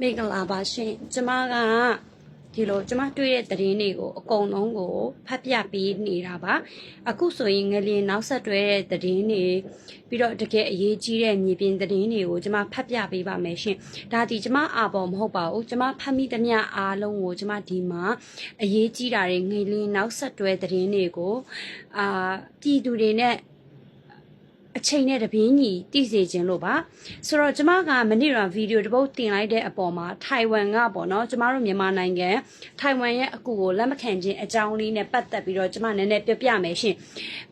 မင်္ဂလာပါရှင်ကျမကဒီလိုကျမတွေ့တဲ့သတင်းတွေကိုအကုန်လုံးကိုဖတ်ပြပေးနေတာပါအခုဆိုရင်ငလျင်နောက်ဆက်တွဲတဲ့သတင်းတွေပြီးတော့တကယ်အရေးကြီးတဲ့မြေပြင်သတင်းတွေကိုကျမဖတ်ပြပေးပါမယ်ရှင်ဒါဒီကျမအာပေါ်မဟုတ်ပါဘူးကျမဖတ်မိသမျှအားလုံးကိုကျမဒီမှာအရေးကြီးတာတွေငလျင်နောက်ဆက်တွဲသတင်းတွေကိုအာပြည်သူတွေနဲ့ အချိန်နဲ့တပင်းညီတည်စေခြင်းလို့ပါဆိုတော့ကျမကမနေ့ကဗီဒီယိုတစ်ပုတ်တင်လိုက်တဲ့အပေါ်မှာထိုင်ဝမ်ကပေါ့နော်ကျမတို့မြန်မာနိုင်ငံထိုင်ဝမ်ရဲ့အကူကိုလက်မခံခြင်းအကြောင်းလေးနဲ့ပတ်သက်ပြီးတော့ကျမနည်းနည်းပြပြမယ်ရှင်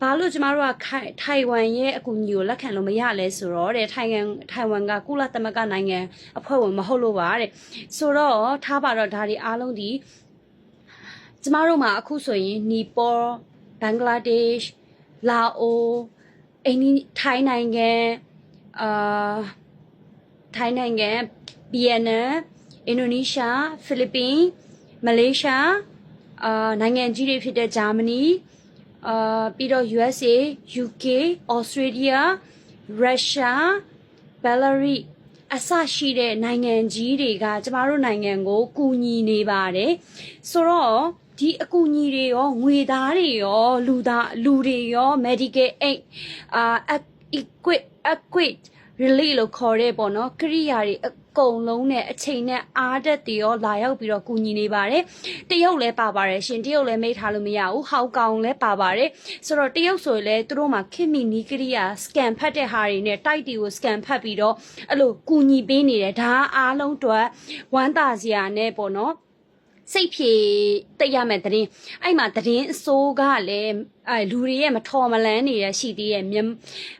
ဘာလို့ကျမတို့ကထိုင်ဝမ်ရဲ့အကူညီကိုလက်ခံလို့မရလဲဆိုတော့တဲ့ထိုင်ဝမ်ထိုင်ဝမ်ကကုလသမဂ္ဂနိုင်ငံအဖွဲ့ဝင်မဟုတ်လို့ပါတဲ့ဆိုတော့ထားပါတော့ဒါဒီအားလုံးဒီကျမတို့မှာအခုဆိုရင်နီပေါ်ဘင်္ဂလားဒေ့ရှ်လာအို အိန္ဒိထိုင်းနိုင်ငံအာထိုင်းနိုင်ငံဗီယက်နမ်အင်ဒိုနီးရှားဖိလစ်ပင်မလေးရှားအာနိုင်ငံကြီးတွေဖြစ်တဲ့ဂျာမနီအာပြီးတော့ USA UK Australia Russia Belarus အဆရှိတဲ့နိုင်ငံကြီးတွေကကျမတို့နိုင်ငံကိုကူညီနေပါတယ်ဆိုတော့ ဒီအကူအညီတွေရောငွေသားတွေရောလူသားလူတွေရော medical aid အာ equip equip relief လို့ခေါ်တဲ့ပေါ့နော်ကိရိယာတွေအကုန်လုံးနဲ့အချိန်နဲ့အားတက်တွေရောလာရောက်ပြီးတော့ကူညီနေပါတယ်တရုတ်လည်းပါပါတယ်ရှင်တရုတ်လည်းမိထားလို့မရဘူးဟောက်ကောင်လည်းပါပါတယ်ဆိုတော့တရုတ်ဆိုရင်လည်းသူတို့မှာခင်မီနီကိရိယာ scan ဖတ်တဲ့ဟာတွေနဲ့တိုက်တွေကို scan ဖတ်ပြီးတော့အဲ့လိုကူညီပေးနေတယ်ဒါအားလုံးတော့ဝမ်းသာစရာနဲ့ပေါ့နော် စိတ်ဖြေတိတ်ရမယ်တရင်အဲ့မှာတရင်အစိုးကလည်းအဲလူတွေရဲ့မထော်မလန်းနေတဲ့ရှိသေးရဲ့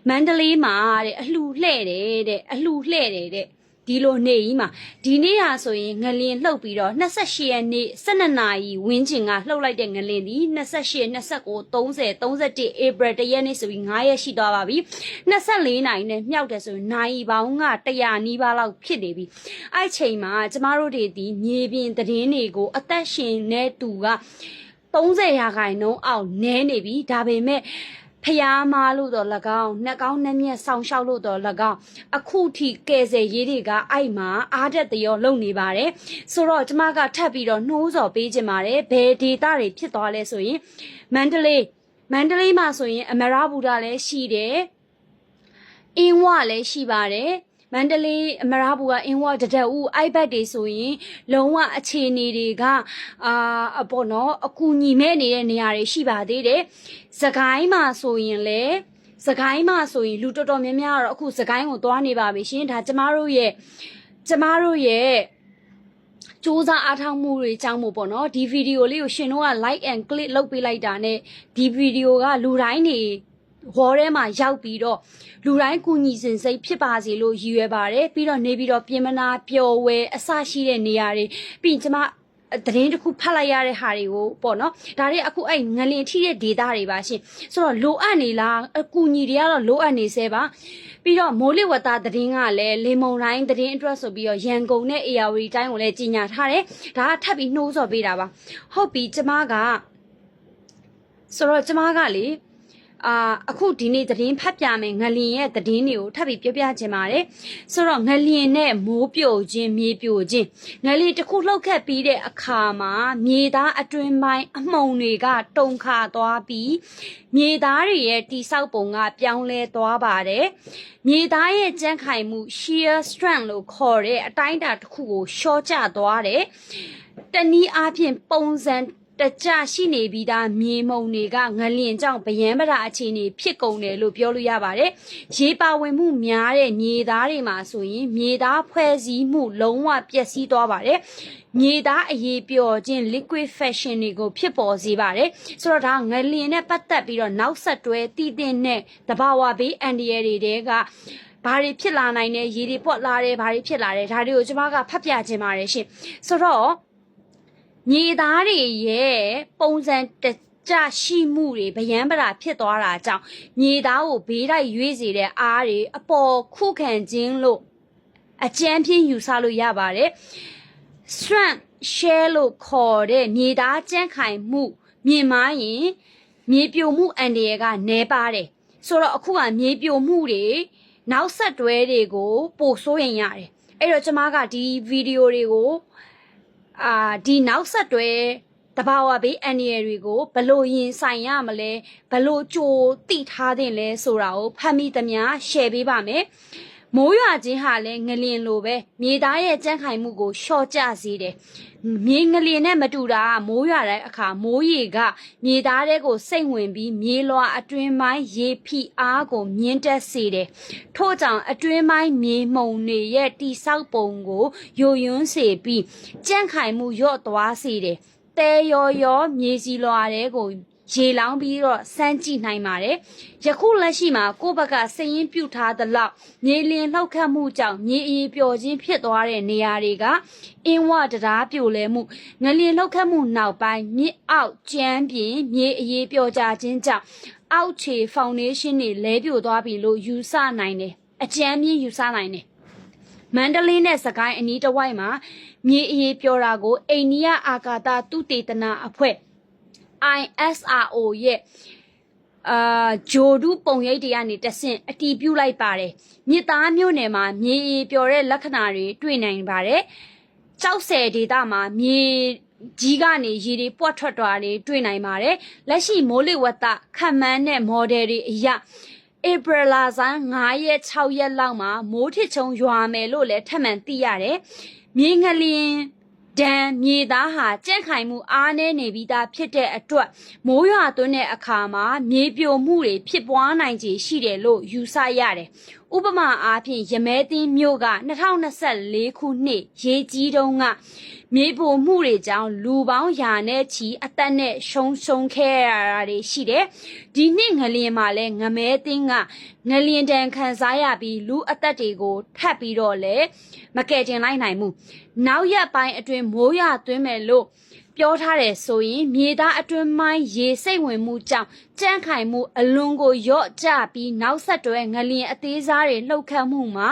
မန္တလေးမှာတဲ့အလှလှဲ့တယ်တဲ့အလှလှဲ့တယ်တဲ့ ဒီလိုနေကြီးမှာဒီနေ့ဟာဆိုရင်ငလင်လှုပ်ပြီးတော့28ရက်နေ့12နာရီဝင်းကျင်ကလှုပ်လိုက်တဲ့ငလင်ဒီ28 29 30 31 April တရက်နေ့ဆိုပြီး9ရက်ရှိသွားပါပြီ24နာရီနဲ့မြောက်တယ်ဆိုရင်နိုင်ပေါင်းက100နီးပါးလောက်ဖြစ်နေပြီအဲ့ချိန်မှာကျမတို့တွေဒီမြေပြင်သတင်းတွေကိုအသက်ရှင်နေသူက30ရာခိုင်နှုန်းအောက်နည်းနေပြီဒါပေမဲ့ ဖျားမားလို့တော့၎င်းနှက်ကောင်းနှက်မြက်ဆောင်းလျှောက်လို့တော့၎င်းအခုထိကယ်ဆယ်ရေးတွေကအဲ့မှာအားတက်တရောလုံနေပါတယ်ဆိုတော့ကျမကထပ်ပြီးတော့နှိုးဆော်ပေးခြင်းပါတယ်ဘယ်ဒေတာတွေဖြစ်သွားလဲဆိုရင်မန္တလေးမန္တလေးမှာဆိုရင်အမရဘူတာလည်းရှိတယ်အင်းဝလည်းရှိပါတယ် မန္တလေးအမရဘူကအင်းဝတဒအူအိုက်ဘက်တွေဆိုရင်လုံးဝအခြေအနေတွေကအာအပေါ်နော်အကူညီမဲ့နေတဲ့နေရာတွေရှိပါသေးတယ်။စကိုင်းမှာဆိုရင်လေစကိုင်းမှာဆိုရင်လူတော်တော်များများကတော့အခုစကိုင်းကိုသွားနေပါပြီရှင်။ဒါကျမတို့ရဲ့ကျမတို့ရဲ့စူးစမ်းအားထုတ်မှုတွေကြောင့်မို့ပေါ့နော်ဒီဗီဒီယိုလေးကိုရှင်တို့က like and click လုပ်ပေးလိုက်တာနဲ့ဒီဗီဒီယိုကလူတိုင်းနေ ဝေါ်ထဲမှာရောက်ပြီးတော့လူတိုင်းကူညီစင်စိတ်ဖြစ်ပါစေလို့ရည်ရွယ်ပါတယ်ပြီးတော့နေပြီးတော့ပြင်မနာပျော်ဝဲအဆရှိတဲ့နေရာတွေပြီးရင်ကျမသတင်းတစ်ခုဖတ်လိုက်ရတဲ့ဟာတွေကိုပေါ့နော်ဒါတွေအခုအဲ့ငလင်ထိတဲ့ data တွေပါရှင်ဆိုတော့လိုအပ်နေလားအကူညီတွေကတော့လိုအပ်နေသေးပါပြီးတော့မိုးလေဝသသတင်းကလည်းလေမုံတိုင်းသတင်းအတွက်ဆိုပြီးတော့ရန်ကုန်နဲ့ AR တိုင်းကိုလည်းကြီးညာထားတယ်ဒါကထပ်ပြီးနှိုးဆော်ပေးတာပါဟုတ်ပြီကျမကဆိုတော့ကျမကလေ အာအခုဒီနေ့သတင်းဖတ်ပြမယ်ငလျင်ရဲ့သတင်းတွေကိုထပ်ပြီးပြောပြခြင်းပါတယ်ဆိုတော့ငလျင်နဲ့မိုးပြိုခြင်းမြေပြိုခြင်းငလျင်တစ်ခုလှုပ်ခတ်ပြီးတဲ့အခါမှာမြေသားအတွင်းပိုင်းအမှုန်တွေကတုန်ခါသွားပြီးမြေသားတွေရဲ့တိဆောက်ပုံကပြောင်းလဲသွားပါတယ်မြေသားရဲ့ကြမ်းခိုင်မှု shear strength လို့ခေါ်တဲ့အတိုင်းအတာတစ်ခုကိုရှော့ကျသွားတယ်တနည်းအားဖြင့်ပုံစံ တကြရှိနေပြီးသားမြေမုံတွေကငလျင်ကြောင့်ဗယံပဒအခြေအနေဖြစ်ကုန်တယ်လို့ပြောလို့ရပါတယ်။ရေပါဝင်မှုများတဲ့မြေသားတွေမှာဆိုရင်မြေသားဖွဲ့စည်းမှုလုံးဝပျက်စီးသွားပါတယ်။မြေသားအရေးပျော်ခြင်း liquefaction တွေကိုဖြစ်ပေါ်စေပါတယ်။ဆိုတော့ဒါငလျင်နဲ့ပတ်သက်ပြီးတော့နောက်ဆက်တွဲတည်တဲ့နဲ့တဘာဝဘေးအန်ဒီရတွေကဘာတွေဖြစ်လာနိုင်လဲရေတွေပွက်လာတယ်ဘာတွေဖြစ်လာတယ်ဒါတွေကိုကျွန်မကဖတ်ပြခြင်းပါတယ်ရှင်ဆိုတော့ မြေသားတွေရဲ့ပုံစံတကြရှိမှုတွေဗျံပရာဖြစ်သွားတာကြောင့်မြေသားကိုဘေးတိုက်ရွေးစေတဲ့အားတွေအပေါ်ခုခံခြင်းလို့အကြမ်းပြင်းယူဆလို့ရပါတယ် strength share လို့ခေါ်တဲ့မြေသားကြမ်းခိုင်မှုမြင်မာရင်မြေပြိုမှုအန္တရာယ်ကနည်းပါတယ်ဆိုတော့အခုကမြေပြိုမှုတွေနောက်ဆက်တွဲတွေကိုပိုဆိုးရင်ရတယ်အဲ့တော့ကျမကဒီဗီဒီယိုတွေကို အာဒီနောက်ဆက်တွဲတဘာဝဘေးအန်ရီတွေကိုဘလို့ရင်ဆိုင်ရမလဲဘလို့ကြိုတိထားတဲ့လဲဆိုတာကိုဖတ်မိသမျှ share ပေးပါမယ် မိုးရွာခြင်းဟာလည်းငလင်လိုပဲမြေသားရဲ့ကြန့်ခိုင်မှုကိုလျှော့ကျစေတယ်မြေငလင်နဲ့မတူတာကမိုးရွာတဲ့အခါမိုးရေကမြေသားတဲ့ကိုစိတ်ဝင်ပြီးမြေလွှာအတွင်းပိုင်းရေဖိအားကိုမြင့်တက်စေတယ်ထို့ကြောင့်အတွင်းပိုင်းမြေမှုန်တွေရဲ့တိဆောက်ပုံကိုယိုယွန်းစေပြီးကြန့်ခိုင်မှုလျော့သွားစေတယ်တဲရောရောမြေစီလွှာတဲ့ကို ရေလောင်းပြီးတော့စမ်းကြည့်နိုင်ပါတယ်။ယခုလက်ရှိမှာကိုယ့်ဘက်ကစည်ရင်ပြုတ်ထားသလောက်မြေလင်လှောက်ခတ်မှုကြောင့်မြေအီပျော်ခြင်းဖြစ်သွားတဲ့နေရာတွေကအင်းဝတရားပြိုလဲမှုငလျင်လှောက်ခတ်မှုနောက်ပိုင်းမြစ်အောက်ကျမ်းပြင်မြေအီပျော်ကြခြင်းကြောင့်အောက်ခြေဖောင်ဒေးရှင်းတွေလဲပြိုသွားပြီလို့ယူဆနိုင်တယ်။အကျမ်းမြင့်ယူဆနိုင်တယ်။မန္တလေးနဲ့စကိုင်းအနီးတစ်ဝိုက်မှာမြေအရေးပြောတာကိုအိန္ဒိယအာကာသသုတေသနအဖွဲ့ ISRO ရဲ့အာဂျိုဒုပုံရိပ်တွေကနေတဆင့်အတီးပြုတ်လိုက်ပါတယ်မြစ်သားမြို့နယ်မှာမြေအရေးပြောတဲ့လက္ခဏာတွေတွေ့နိုင်ပါတယ်ကြောက်ဆယ်ဒေသမှာမြေကြီးကနေရေတွေပွက်ထွက်သွားတွေတွေ့နိုင်ပါတယ်လက်ရှိမိုးလေဝသခံမှန်းတဲ့ model တွေအရဧပြီလဆန်း9ရက်6ရက်လောက်မှာမိုးထစ်ချုံရွာမယ်လို့လည်းထပ်မံသိရတယ်။မြေငလျင် ဒဏ်မြေသားဟာကြက်ခိုင်မှုအားနည်းနေပြီးသားဖြစ်တဲ့အတွက်မိုးရွာသွန်းတဲ့အခါမှာမြေပြိုမှုတွေဖြစ်ပွားနိုင်ခြေရှိတယ်လို့ယူဆရတယ်။ဥပမာအားဖြင့်ရမဲသင်းမြို့က2024ခုနှစ်ရေကြီးတုန်းက မြေပြိုမှုတွေကြောင့်လူပေါင်းရာနဲ့ချီအသက်နဲ့ရှုံးရှုံးခဲ့ရတာတွေရှိတယ်။ဒီနှစ်ငလျင်မှာလည်းငမဲသင်းကငလျင်တန်ခံစားရပြီးလူအသက်တွေကိုထပ်ပြီးတော့လည်းမကယ်တင်လိုက်နိုင်ဘူး။နောက်ရက်ပိုင်းအတွင်းမိုးရသွင်းမယ်လို့ပြောထားတယ်ဆိုရင်မြေသားအတွင်းပိုင်းရေစိတ်ဝင်မှုကြောင့်ကြမ်းခိုင်မှုအလွန်ကိုရော့ကျပြီးနောက်ဆက်တွဲငလျင်အသေးစားတွေလှုပ်ခတ်မှုမှာ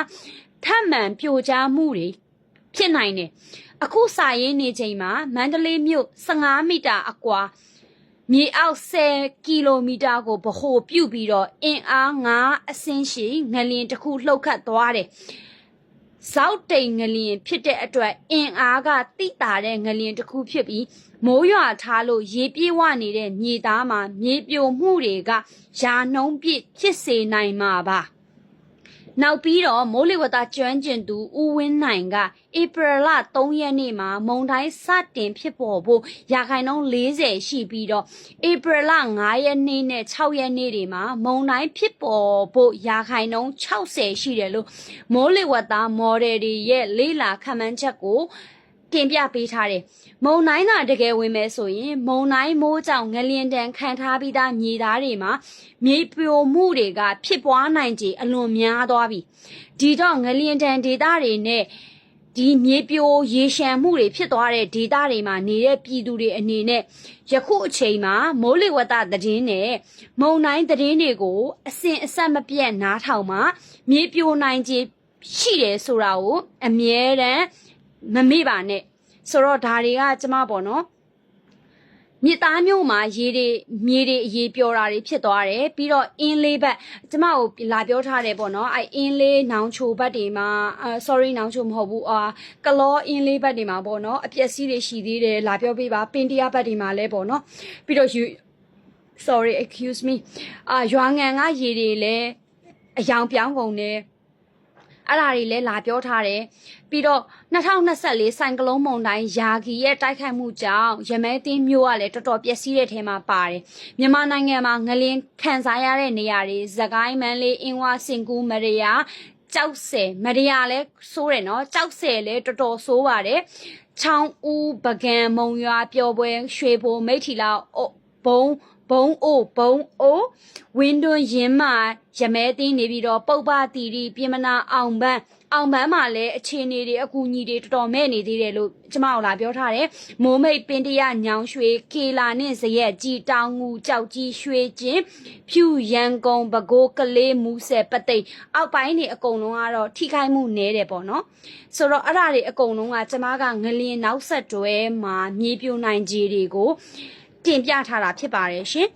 ထပ်မံပြိုကျမှုတွေဖြစ်နိုင်တယ်။ အခုစာရင်းနေချိန်မှာမန္တလေးမြို့15မီတာအကွာမြေအောက်10ကီလိုမီတာကိုဗဟိုပြုတ်ပြီးတော့အင်အား9အဆင့်ရှိငလျင်တစ်ခုလှုပ်ခတ်သွားတယ်။ဇောက်တိန်ငလျင်ဖြစ်တဲ့အတွက်အင်အားကတိတာတဲ့ငလျင်တစ်ခုဖြစ်ပြီးမိုးရွာထားလို့ရေပြေးဝနေတဲ့မြေသားမှာမြေပြိုမှုတွေကယာနှုံးပြစ်ဖြစ်စေနိုင်မှာပါ။ နောက်ပြီးတော့မိုးလေဝသကျွမ်းကျင်သူဦးဝင်းနိုင်ကဧပြီလ3ရက်နေ့မှာမုံတိုင်းစတင်ဖြစ်ပေါ်ဖို့ရာခိုင်နှုန်း40ရှိပြီးတော့ဧပြီလ5ရက်နေ့နဲ့6ရက်နေ့တွေမှာမုံတိုင်းဖြစ်ပေါ်ဖို့ရာခိုင်နှုန်း60ရှိတယ်လို့မိုးလေဝသမော်ဒယ်တွေရဲ့လေးလာခန့်မှန်းချက်ကို တင်ပြပေးထားတယ်။မုံတိုင်းသာတကယ်ဝင်မယ်ဆိုရင်မုံတိုင်းမိုးကြောင့်ငလျင်တန်ခံထားပြီးသားမြေသားတွေမှာမြေပြိုမှုတွေကဖြစ်ပွားနိုင်ခြေအလွန်များသွားပြီ။ဒီတော့ငလျင်တန်ဒေသတွေနဲ့ဒီမြေပြိုရေရှမ်းမှုတွေဖြစ်သွားတဲ့ဒေသတွေမှာနေတဲ့ပြည်သူတွေအနေနဲ့ယခုအချိန်မှာမိုးလေဝသသတင်းနဲ့မုံတိုင်းသတင်းတွေကိုအစဉ်အဆက်မပြတ်နားထောင်မှမြေပြိုနိုင်ခြေရှိတယ်ဆိုတာကိုအမြဲတမ်း မမေ့ပါနဲ့ဆိုတော့ဒါတွေကကျမပေါ့နော်မြစ်သားမျိုးမှာရေတွေမြေတွေအရေးပြောတာတွေဖြစ်သွားတယ်ပြီးတော့အင်းလေးဘက်ကျမကိုလာပြောထားတယ်ပေါ့နော်အဲအင်းလေးနောင်ချိုဘက်တွေမှာအာ sorry နောင်ချိုမဟုတ်ဘူးအာကလောအင်းလေးဘက်တွေမှာပေါ့နော်အပျက်စီးတွေရှိသေးတယ်လာပြောပေးပါပင်တရားဘက်တွေမှာလဲပေါ့နော်ပြီးတော့ you sorry excuse me အာရွာငံကရေတွေလည်းအယောင်ပြောင်းကုန်တယ် အဲ့ဒါတွေလည်းလာပြောထားတယ်ပြီးတော့2024ဆိုင်ကလုန်းမုန်တိုင်းယာဂီရဲ့တိုက်ခိုက်မှုကြောင့်ရမဲတင်းမျိုးကလည်းတော်တော်ပျက်စီးတဲ့ထဲမှာပါတယ်မြန်မာနိုင်ငံမှာငလင်းခံစားရတဲ့နေရာတွေသကိုင်းမန်းလေးအင်းဝစင်ကူးမရယာကြောက်ဆယ်မရယာလဲစိုးတယ်နော်ကြောက်ဆယ်လဲတော်တော်ဆိုးပါတယ်ချောင်းဦးပကံမုံရွာပျော်ပွဲရွှေဘိုမိထီလာဘုံ ဘုံအိုဘုံအိုဝင်းတွန်းရင်မာရမဲတင်းနေပြီးတော့ပုပ်ပတီရီပြင်မနာအောင်ပန်းအောင်ပန်းမှာလည်းအခြေအနေတွေအကူအညီတွေတော်တော်မဲ့နေသေးတယ်လို့ကျမတို့လာပြောထားတယ်မိုးမိတ်ပင်တရညောင်ရွှေကေလာနဲ့ဇရက်ကြီးတောင်ငူကြောက်ကြီးရွှေကျင်ဖြူရန်ကုန်ပဲခူးကလေးမူဆယ်ပသိမ်အောက်ပိုင်းတွေအကုန်လုံးကတော့ထိခိုက်မှုနည်းတယ်ပေါ့နော်ဆိုတော့အဲ့ဒါတွေအကုန်လုံးကကျမကငလင်နောက်ဆက်တွဲမှာမြေပြိုနိုင်ခြေတွေကို တင်ပြထားတာဖြစ်ပါတယ်ရှင်